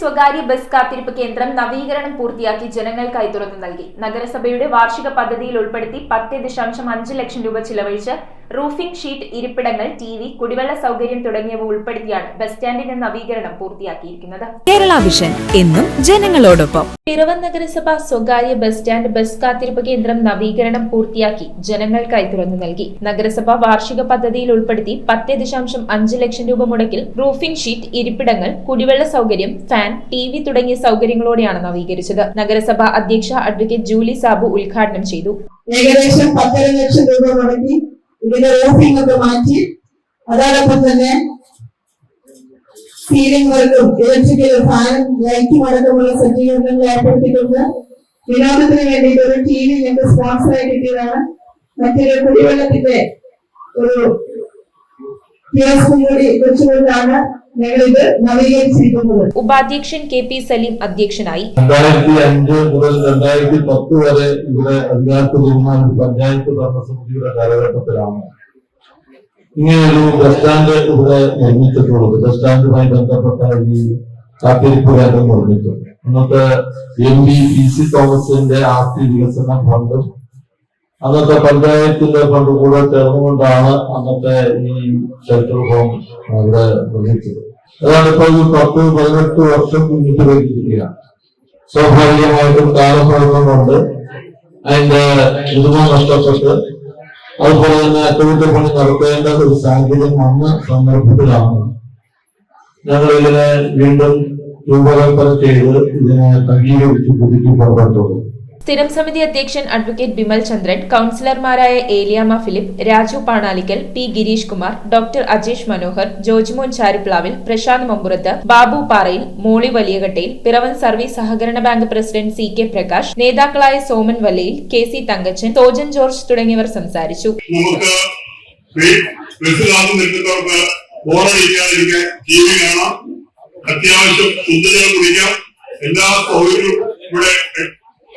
സ്വകാര്യ ബസ് കാത്തിരിപ്പ് കേന്ദ്രം നവീകരണം പൂർത്തിയാക്കി ജനങ്ങൾക്കായി തുറന്നു നൽകി. നഗരസഭയുടെ വാർഷിക പദ്ധതിയിൽ ഉൾപ്പെടുത്തി പത്ത് ദശാംശം അഞ്ച് ലക്ഷം രൂപ ചിലവഴിച്ച് റൂഫിംഗ് ഷീറ്റ് ഇരിപ്പിടങ്ങൾ ടി വി കുടിവെള്ള സൗകര്യം തുടങ്ങിയവ ഉൾപ്പെടുത്തിയാണ് ബസ് സ്റ്റാൻഡിന്റെ നവീകരണം പൂർത്തിയാക്കിയിരിക്കുന്നത്. കേരള വിഷൻ എന്നും ജനങ്ങളോടൊപ്പം. പിറവം നഗരസഭ സ്വകാര്യ ബസ് സ്റ്റാൻഡ് ബസ് കാത്തിരിപ്പ് കേന്ദ്രം നവീകരണം പൂർത്തിയാക്കി ജനങ്ങൾക്കായി തുറന്നു നൽകി. നഗരസഭ വാർഷിക പദ്ധതിയിൽ ഉൾപ്പെടുത്തി പത്ത് ദശാംശം അഞ്ച് ലക്ഷം രൂപ മുടക്കിൽ റൂഫിംഗ് ഷീറ്റ് ഇരിപ്പിടങ്ങൾ കുടിവെള്ള സൗകര്യം ഫാൻ ടി വി തുടങ്ങിയ സൗകര്യങ്ങളോടെയാണ് നവീകരിച്ചത്. നഗരസഭ അധ്യക്ഷ അഡ്വക്കേറ്റ് ജൂലി സാബു ഉദ്ഘാടനം ചെയ്തു. ഏകദേശം പത്തര ലക്ഷം രൂപ മുടക്കി. ഇതിന്റെ റൂഫിംഗ് ഒക്കെ മാറ്റി അതോടൊപ്പം തന്നെ സീലിംഗ് വർക്കും ഇലക്ട്രിക്കൽ ഫാനും ലൈറ്റും അടക്കമുള്ള സജ്ജീകരണങ്ങൾ ഏർപ്പെടുത്തിയിട്ടുണ്ട്. വിനോദത്തിന് വേണ്ടിയിട്ട് ഒരു ടി വി ഞങ്ങൾക്ക് സ്പോൺസർ ആയി കിട്ടിയതാണ്. മറ്റൊരു കുടിവെള്ളത്തിന്റെ ഒരു കൂടി വെച്ചുകൊണ്ടാണ് ഉപാധ്യക്ഷൻ കെ പി സലീം അധ്യക്ഷനായി. രണ്ടായിരത്തി അഞ്ച് മുതൽ രണ്ടായിരത്തി പത്ത് വരെ ഇവിടെ അധികാരത്തിലിരുന്ന ഒരു പഞ്ചായത്ത് ഭരണസമിതിയുടെ കാലഘട്ടത്തിലാണ് ഇങ്ങനെയൊരു ബസ് സ്റ്റാൻഡ് ഇവിടെ നിർമ്മിച്ചിട്ടുള്ളത്. ബസ് സ്റ്റാൻഡുമായി ബന്ധപ്പെട്ട ഈ കാത്തിരിപ്പ് കേന്ദ്രം നിർമ്മിച്ചത്. അന്നത്തെ എം ബി പി സി തോമസിന്റെ ആസ്തി വികസന ഫണ്ടും അന്നത്തെ പഞ്ചായത്തിന്റെ ഫണ്ട് കൂടെ ചേർന്നുകൊണ്ടാണ് അന്നത്തെ ഈ ഷെൽട്ടർ ഹോം അവിടെ നിർമ്മിച്ചത്. അതാണ് ഇപ്പോൾ ഒരു പത്ത് പതിനെട്ട് വർഷം മുന്നിട്ട് വെച്ചിരിക്കുകയാണ് സ്വാഭാവികമായിട്ടും കാലപ്രകടനം അതിന്റെ ഇതുമ നഷ്ടപ്പെട്ട് അതുപോലെ തന്നെ അറ്റകുറ്റപ്പണി നടത്തേണ്ട ഒരു സാഹചര്യം വന്ന സന്ദർഭത്തിലാണ് ഞങ്ങൾ ഇതിനെ വീണ്ടും രൂപകൽപ്പന ചെയ്ത് ഇതിനെ തകീകരിച്ച് പുതുക്കി പുറപ്പെട്ടുള്ളത് സ്ഥിരം സമിതി അധ്യക്ഷൻ advocate Bimal Chandran കൌൺസിലർമാരായ Eliyamma Philip Raju Panalickal P Girish Kumar doctor Ajesh Manohar Jojimon Charuplavil Prasanth Mampurath Babu Parayil Molly Valiyakattayil Piravom service സഹകരണ bank president C K Prakash നേതാക്കളായ Soman Valayil K C Thankachan തോജൻ George തുടങ്ങിയവർ സംസാരിച്ചു. എല്ലാ സൗകര്യവും ഇവിടെ